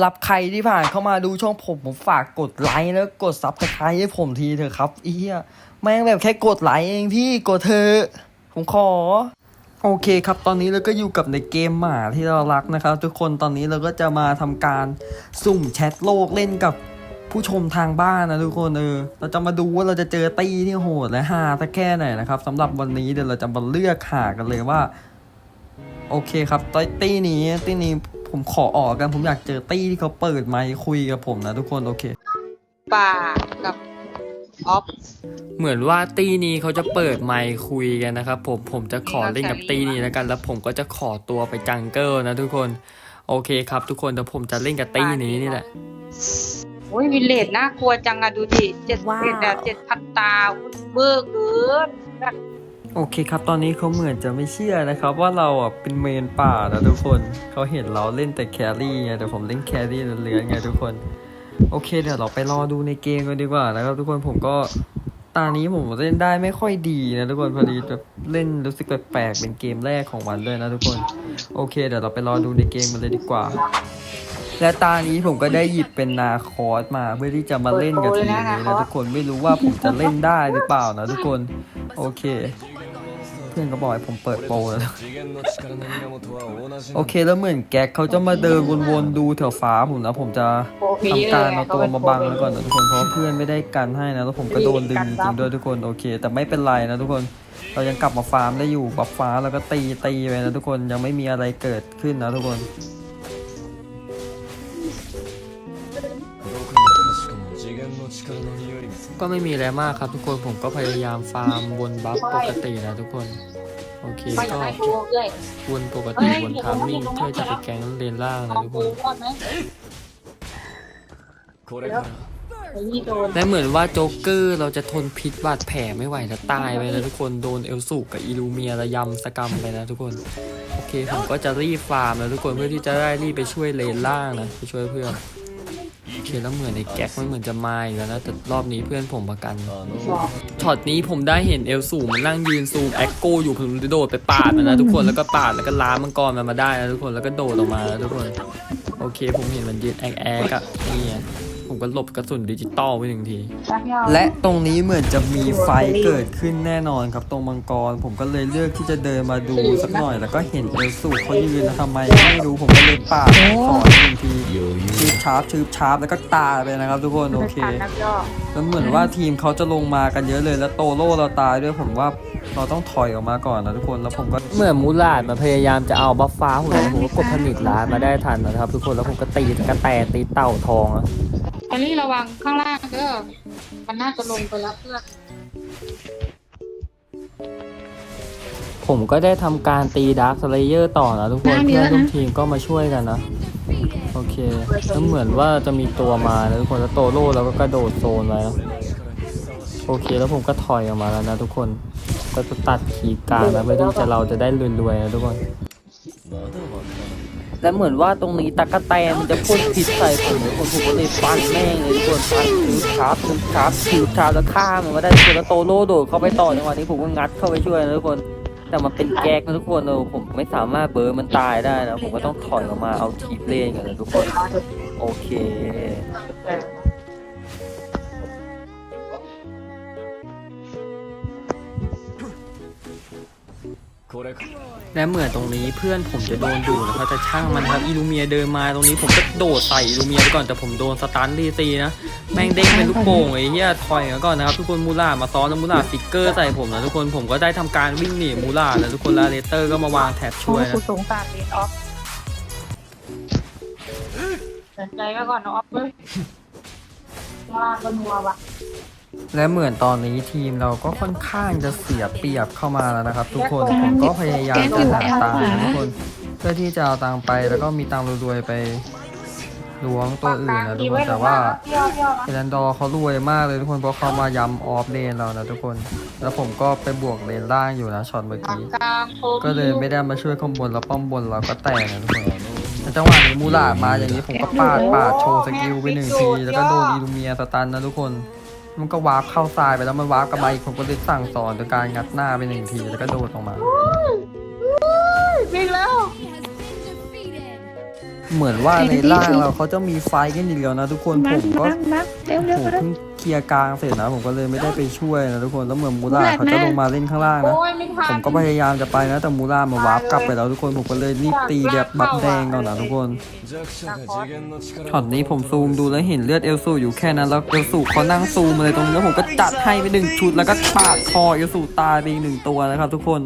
หรับใครที่ผ่านเข้ามาดูช่องผมผมฝากกดไลค์แล้วกดซับสไครต์ให้ผมทีเถอะครับเอี้ยแม่งแบบแค่กดไลค์เองพี่กดเถอผมขอ โอเคครับ ตอนนี้เราก็อยู่กับในเกมหมาที่เรารักนะครับ ทุกคนตอนนี้เราก็จะมาทำการสุ่มแชทโลกเล่นกับผู้ชมทางบ้านนะทุกคนเออเราจะมาดูว่าเราจะเจอตี้ที่โหดและฮาสักแค่ไหนนะครับสำหรับวันนี้เดี๋ยวเราจะมาเลือกหากันเลยว่า โอเคครับตี้ตี้นี้ตี้นี้ ผมขอออกกันผมอยากเจอตี้ที่เขาเปิดไมค์คุยกับผมนะทุกคนโอเค ป่ากับออฟเหมือนว่าตี้นี้เขาจะเปิดไมค์คุยกันนะครับผมผมจะขอเล่นกับตี้นี้แล้วกัน แล้วผมก็จะขอตัวไปจังเกิลนะทุกคน โอเคครับทุกคนเดี๋ยวผมจะเล่นกับตี้นี้นี่แหละโอ้ยวิลเลจน่ากลัวจังอะดูดิเจ็ดว้าวเจ็ดแบบเจ็ดพันตาเบิกเกิน โอเคครับตอนนี้เขาเหมือนจะไม่เชื่อนะครับ ว่าเราอะเป็นเมนป่านะทุกคนเขาเห็นเราเล่นแต่แครี่ไงแต่ผมเล่นแครี่เหลือๆไงทุกคน โอเคเดี๋ยวเราไปรอดูในเกมกันดีกว่านะครับทุกคนผมก็ตานี้ผมเล่นได้ไม่ค่อยดีนะทุกคนพอดีแบบเล่นรู้สึกแปลกๆเป็นเกมแรกของวันด้วยนะทุกคน โอเคเดี๋ยวเราไปรอดูในเกมกันเลยดีกว่า และตานี้ผมก็ได้หยิบเป็นนาคอสมาเพื่อที่จะมาเล่นกับทีมนี้นะทุกคนไม่รู้ว่าผมจะเล่นได้หรือเปล่านะทุกคน โอเค พื่อนก็บอกให้ผมเปิดโปรแล้ว โอเคแล้วเหมือนแก๊กเขาจะมาเดินวนๆดูแถวฟ้าผมนะผมจะโปรเพลทำเยอการร์ไงเอาเขาตัวเป็นมาโปรบังไว้ก่อนนะทุกคนเพราะว่าเพื่อนไม่ได้กันให้นะแล้วผมก็โดนดึงจริงๆด้วยทุกคนโอเค แต่ไม่เป็นไรนะทุกคนเรายังกลับมาฟาร์มได้อยู่บัฟฟ้าแล้วก็ตีตีไปนะทุกคนยังไม่มีอะไรเกิดขึ้นนะทุกคน ก็ไม่มีอะไรมากครับทุกคนผมก็พยายามฟาร์มวนบัฟปกตินะทุกคน โอเคไม่อยาก็กให้ดูเลยวนปกติวนทามมิ่งเพื่อจะไปแก๊งเลนล่างนะทุกคนรอดไหมไอ้นี่โดนและเหมือนว่าโจ๊กเกอร์เราจะทนพิษบาดแผลไม่ไหวจะตายไปนะทุกคนโดนเอลสุกับอีลูเมียระยำสกรรมไปนะทุกคนโอเคผมก็จะรีบฟาร์มนะทุกคนเพื่อที่จะได้รีบไปช่วยเลนล่างนะไปช่วยเพื่อนโอ เคแล้วเหมือนในแก๊กมันเหมือนจะมาอีกแล้วนะแต่รอบนี้เพื่อนผมประกันช็อตนี้ผมได้เห็นเอลสูมันนั่งยืนซูมแอคโกอยู่ผมโดดไปปาดมันนะทุกคนแล้วก็ปาดแล้วก็ล้ามังกรมันมาได้นะทุกคนแล้วก็โดดออกมาแล้วทุกคน โอเคผมเห็นมันยืนแอกแอกอะนี่ไง ผมก็หลบกระสุนดิจิตอลไปหนึ่งที และตรงนี้เหมือนจะมีไฟเกิดขึ้นแน่นอนครับตรงมังกร ผมก็เลยเลือกที่จะเดินมาดูสักหน่อย แล้วก็เห็นเอลสูเขายืนนะทำไมไม่รู้ผมก็เลยปาดขอหนึ่งทีชืบชาร์ปชืบชาร์ปแล้วก็ตายไปนะครับทุกคนโอเคนักย่อแล้วเหมือนว่าทีมเขาจะลงมากันเยอะเลยแล้วโตโร่เราตายด้วยผมว่าเราต้องถอยออกมาก่อนนะทุกคนแล้วผมก็เมื่อมูลาดมาพยายามจะเอาบัฟฟ้าผมผมก็กดผนิตร้านมาได้ทันนะครับทุกคนแล้วผมก็ตีกระแตตีเต่าทองอะแอ ลลี่ระวังข้างล่างเด้อมันน่าจะลงไปแล้วเพื่อนผมก็ได้ทำการตีดาร์คสเลเยอร์ต่อนะทุกคนเพื่อนร่วมทีมก็มาช่วยกันนะ โอเคแล้วเหมือนว่าจะมีตัวมานะทุกคนแล้วโตโร่เราก็กระโดดโซนไว้นะโอเคแล้วผมก็ถอยออกมาแล้วนะทุกคนก็จะตัดขีดกลางนะเพื่อที่จะเราจะได้รวยๆนะทุกคน และเหมือนว่าตรงนี้ตะกะแตนมันจะพ่นพิษใส่ผมทุกคนผมก็เลยฟันแม่งเลยทุกคนฟันถือชาร์ปถือชาร์ปถือชาร์ปแล้วฆ่ามันมาได้ทุกคนแล้วโตโร่โดดเข้าไปต่อจังหวะนี้ผมก็งัดเข้าไปช่วยนะทุกคน แต่มันเป็นแก๊กนะทุกคนเออผมไม่สามารถเบอร์มันตายได้นะผมก็ต้องถอยออกมาเอาทีมเล่นกันนะทุกคน โอเค และเหมือนตรงนี้เพื่อนผมจะโดนดูดนะครับแต่ช่างมันครับอีลูเมียเดินมาตรงนี้ผมก็โดดใส่อีลูเมียไปก่อนแต่ผมโดนสตันดีซีนะแม่งเด้งเป็นลูกโป่งไอ้เหี้ยถอยมาก่อนนะครับทุกคนมูล่ามาซ้อนแล้วมูล่าฟิกเกอร์ใส่ผมนะทุกคนผมก็ได้ทำการวิ่งหนีมูล่านะทุกคนแล้วเลเตอร์ก็มาวางแท็บช่วยกูนะสงสารเลนออฟสนใจไว้ก่อนนะออฟเว้ยว่าก็นัวว่ะ และเหมือนตอนนี้ทีมเราก็ค่อนข้างจะเสียเปรียบเข้ามาแล้วนะครับ ทุกคนผมก็พยายามจะหาตังค์นะทุกคนเพื่อที่จะเอาตังค์ไปแล้วก็มีตังค์รวยๆไปล้วงตัวอื่นนะทุกคนแต่ว่าเอรันดอร์เขารวยมากเลยทุกคนเพราะเขามายำออฟเลนเรานะทุกคน แล้วผมก็ไปบวกเลนล่างอยู่นะช็อตเมื่อกี้ก็เลยไม่ได้มาช่วยข้างบนแล้วป้อมบนเราก็แตกนะทุกคนแต่จังหวะนี้มูลาดมาอย่างนี้ผมก็ปาดปาดโชว์สกิลไปหนึ่งทีแล้วก็โดนอีลูเมียสตันนะทุกคน มันก็วาร์ปเข้าทรายไปแล้วมันวาร์ปกลับมาอีกผมก็เลยสั่งสอนโดยการงัดหน้าไปหนึ่งทีแล้วก็โดดออกมา วิ่งแล้ว เหมือนว่าในร่างเราเขาจะมีไฟกันอีกแล้วนะทุกคนผมก็มามาเร็วเร็วผมเร็วเพิ่ง เคลียร์กลางเสร็จนะ ผมก็เลยไม่ได้ไปช่วยนะทุกคนแล้วเหมือนมูราเขาจะลงมาเล่นข้างล่างนะผมก็พยายามจะไปนะ แต่มูรามาวาร์ปกลับไปแล้วทุกคนผมก็เลยนี่ตีแบบบัตรแดงก่อนนะทุกคนช็อตนี้ผมซูมดูแล้วเห็นเลือดเอลซูอยู่แค่นั้นแล้วเอลซูเขานั่งซูมอะไรตรงนี้แล้วผมก็จัดให้ไปหนึ่งชุดแล้วก็ปาดคอเอลซูตายไปอีกหนึ่งตัวนะครับทุกคน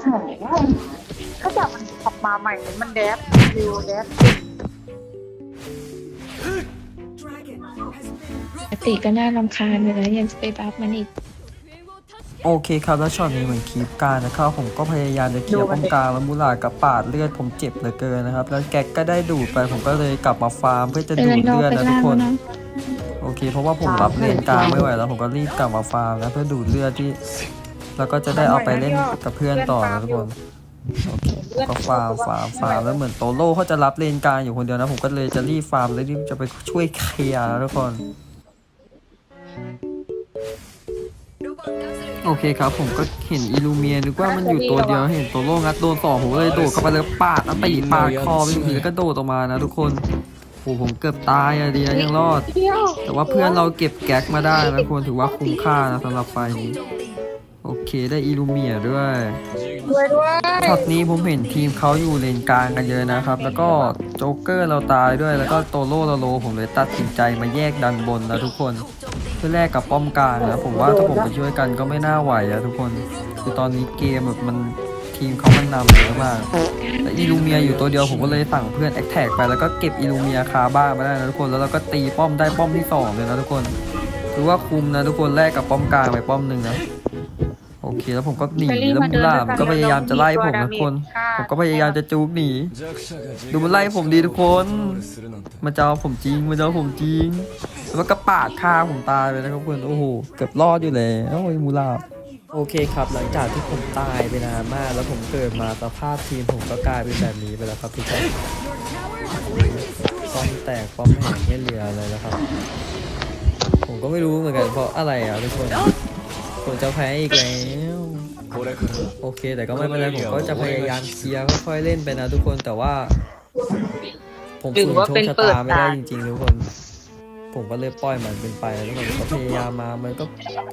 ใช่ บมันออกมาใหม่มันแดฟวิวแดฟปกติก็น่ารำคาญเลยนะยังจะไปบัฟมันอีก โอเคครับแล้วช็อตนี้เหมือนคลิปการนะครับผมก็พยายามจะเคลียร์ป้อมกลางแล้วมูลากับปาดเลือดผมเจ็บเหลือเกินนะครับ แล้วแก๊กก็ได้ดูดไปผมก็เลยกลับมาฟาร์มเพื่อจะดูดเลือดนะทุกคนโอเค เพราะว่าผมรับเลนกลางไม่ไหวแล้วผมก็รีบกลับมาฟาร์มนะเพื่อดูดเลือดที่ แล้วก็จะได้เอาไปเล่นกับเพื่อนต่อนะทุกคนโอเก็ฟาร์มฟาร์มฟาร์มแล้วเหมือนโตโร่เขาจะรับเลนกลางอยู่คนเดียวนะ ผมก็เลยจะรีบฟาร์มแล้วรีบจะไปช่วยเคลียร์นะทุกคนโอเคครับ ผมก็เห็นอิลูเมียนึกว่ามันอยู่ตัวเดียวเห็นโตโร่งัดโดนสองผมเลยโดดเข้าไปเลยปาดแล้วตีปาดคอไปหนึ่งทีแล้วก็โดดออกมานะทุกคนโอ้ผมเกือบตายอะดีนะยังรอด แต่ว่าเพื่อนเราเก็บแก๊กมาได้นะทุกคนถือว่าคุ้มค่านะสำหรับไฟนี้ โอเคได้อิลูเมียด้วย วยด้วยช็อตนี้ผมเห็นทีมเขาอยู่เลนกลางกันเยอะนะครับ แล้วก็โจ๊กเกอร์เราตายด้วย แล้วก็โตโร่เราโลผมเลยตัดสินใจมาแยกดันบนนะทุกคนเพื่อแลกกับป้อมกลางนะผมว่าถ้าผมไปช่วยกันก็ไม่น่าไหวอะทุกคนคือตอนนี้เกมแบบมันทีมเขามันนำเยอะมากแต่อิลูเมียอยู่ตัวเดียวผมก็เลยสั่งเพื่อนแอคแท็กไปแล้วก็เก็บอิลูเมียคาบ้านมาได้นะทุกคนแล้วเราก็ตีป้อมได้ป้อมที่สองเลยนะทุกคนถือว่าคุมนะทุกคนแลกกับป้อมกลางไปป้อมหนึ่งนะ โอเคแล้วผมก็หนีแล้วมูล่ามก็พยายามจะไล่ผมนะคน ผมก็พยายามจะจูบหนี ดูมันไล่ผมดีทุกคนมาเจะอาผมจริงมาเจะอาผมจริง แล้วก็ปาดฆ่าผมตายไปนะครับเพื่อนโอ้โหเกือบรอดอยู่เลยโอ้ยมูล่าโอเคครับหลังจากที่ผมตายไปนานมาก แล้วผมเกิดมาสภาพทีมผมก็กลายเป็นแบบนี้ไปแล้วครับทุกคนป้อมแตกป้อมแหงไม่เหลืออะไรแล้วครับ ผมก็ไม่รู้เหมือนกันเพราะอะไรอะทุกคน ผมจะแพ้อีกแล้ว โอเค แต่ก็ไม่เป็นไรผมก็จะพยายามเคลียร์ค่อยๆเล่นไปนะทุกคนแต่ว่า ผมฝืนโชคชะตาไม่ได้จริงๆทุกคน ผมก็เลยปล่อยมันเป็นไปแล้วผมก็พยายามมามันก็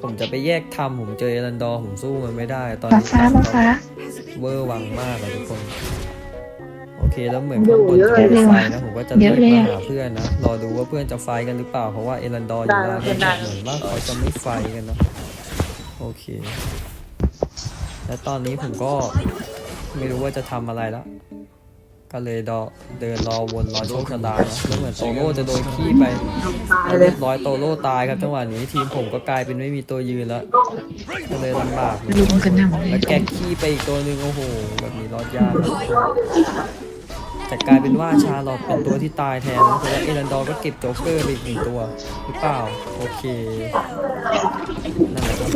ผมจะไปแยกทำผมเจอเอรันดอร์ผมสู้มันไม่ได้ ตอนนี้ฟ้าฟ้าเวอร์วังมากอะทุกคนโอเคแล้วเหมือนข้าบนจะเป็นไฟนะผมก็จะเดินมาหาเพื่อนนะรอดูว่าเพื่อนจะไฟกันหรือเปล่าเพราะว่าเอรันดอร์อยู่ด้านนี้เหมือนว่าเขาจะไม่ไฟกันนะ โอเค และตอนนี้ผมก็ไม่รู้ว่าจะทำอะไรแล้ว ก็เลยรอเดินรอวนรอโชคชะตานะแล้วเหมือนโตโร่จะโดนขี้ไปเรียบร้อยโตโร่ตายครับจังหวะนี้ทีมผมก็กลายเป็นไม่มีตัวยืนแล้ว ก็เลยลำบากเลยลุมกันหนังเลแล้ยวแก๊กขี้ไปอีกตัวหนึ่งโอ้โหแบบนี้รอดยาก แต่กลายเป็นว่าชาลอตเป็นตัวที่ตายแทนนะเพราะว่าเอรันดอร์ก็เก็บโจ๊กเกอร์ไปอีกหนึ่งตัวหรือเปล่า โอเค นั่นแหละครับ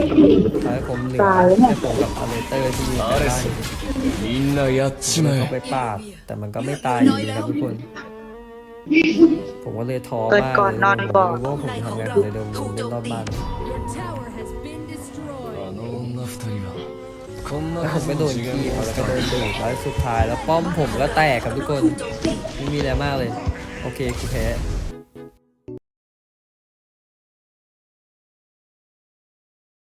ท้ายผมเหลือแค่ผมกับอเลเตอร์ที่ยืนกันได้ みんなやっちま เข้า え ไปปราบแต่มันก็ไม่ตายอยู่ดีครับทุกคน ผมก็เลยท้อมากเลยผมไม่รู้ว่าผมจะทำไงผมเลยเดินวนเล่นรอบบ้าน あの女二人は ผมผมไโดนขี้เขาแล้วก็โดนดูดแล้วสุดท้ายแล้วป้อมผมก็แตกครับทุกคนไม่มีอะไรมากเลย โอเคกูแพ้